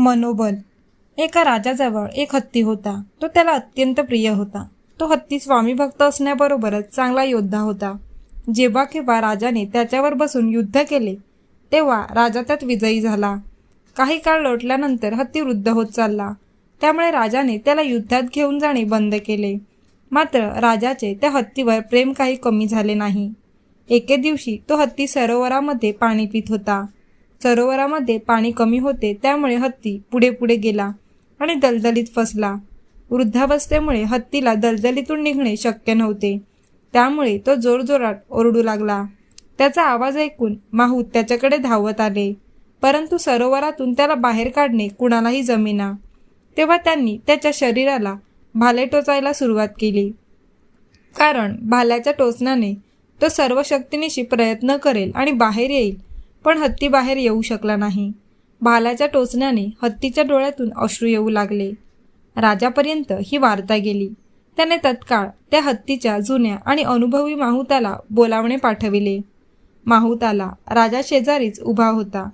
मनोबल. एका राजाजवळ एक हत्ती होता. तो त्याला अत्यंत प्रिय होता. तो हत्ती स्वामी भक्त असण्याबरोबरच चांगला योद्धा होता. जेव्हा केव्हा राजाने त्याच्यावर बसून युद्ध केले तेव्हा राजा त्यात विजयी झाला. काही काळ लोटल्यानंतर हत्ती वृद्ध होत चालला. त्यामुळे राजाने त्याला युद्धात घेऊन जाणे बंद केले. मात्र राजाचे त्या हत्तीवर प्रेम काही कमी झाले नाही. एके दिवशी तो हत्ती सरोवरामध्ये पाणी पित होता. सरोवरामध्ये पाणी कमी होते त्यामुळे हत्ती पुढे पुढे गेला आणि दलदलीत फसला. वृद्धावस्थेमुळे हत्तीला दलदलीतून निघणे शक्य नव्हते. त्यामुळे तो जोरजोरात ओरडू लागला. त्याचा आवाज ऐकून माहूत त्याच्याकडे धावत आले परंतु सरोवरातून त्याला बाहेर काढणे कुणालाही जमेना. तेव्हा त्यांनी त्याच्या शरीराला भाले टोचायला सुरुवात केली. कारण भाल्याच्या टोचण्याने तो सर्व शक्तीनिशी प्रयत्न करेल आणि बाहेर येईल पण हत्ती बाहेर येऊ शकला नाही. भाल्याच्या टोचण्याने हत्तीच्या डोळ्यातून अश्रू येऊ लागले. राजापर्यंत ही वार्ता गेली. त्याने तत्काळ त्या हत्तीच्या जुन्या आणि अनुभवी माहुताला बोलावणे पाठविले. माहुताला राजा शेजारीच उभा होता.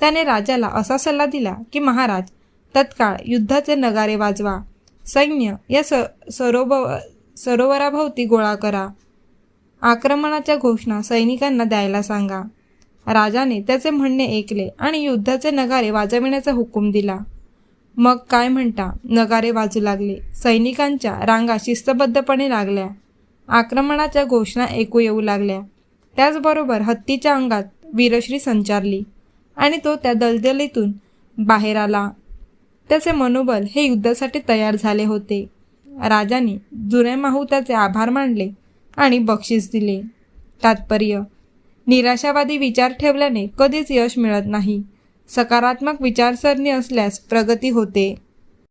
त्याने राजाला असा सल्ला दिला की महाराज तत्काळ युद्धाचे नगारे वाजवा. सैन्य या स सरोब सरोवराभोवती गोळा करा. आक्रमणाच्या घोषणा सैनिकांना द्यायला सांगा. राजाने त्याचे म्हणणे ऐकले आणि युद्धाचे नगारे वाजविण्याचा हुकूम दिला. मग काय म्हणता? नगारे वाजू लागले. सैनिकांच्या रांगा शिस्तबद्धपणे लागल्या. आक्रमणाच्या घोषणा ऐकू येऊ लागल्या. त्याचबरोबर हत्तीच्या अंगात वीरश्री संचारली आणि तो त्या दलदलीतून बाहेर आला. त्याचे मनोबल हे युद्धासाठी तयार झाले होते. राजाने जुन्या माहुताचे आभार मानले आणि बक्षीस दिले. तात्पर्य निराशावादी विचार ठेवल्याने कधीच यश मिळत नाही. सकारात्मक विचारसरणी असल्यास प्रगती होते.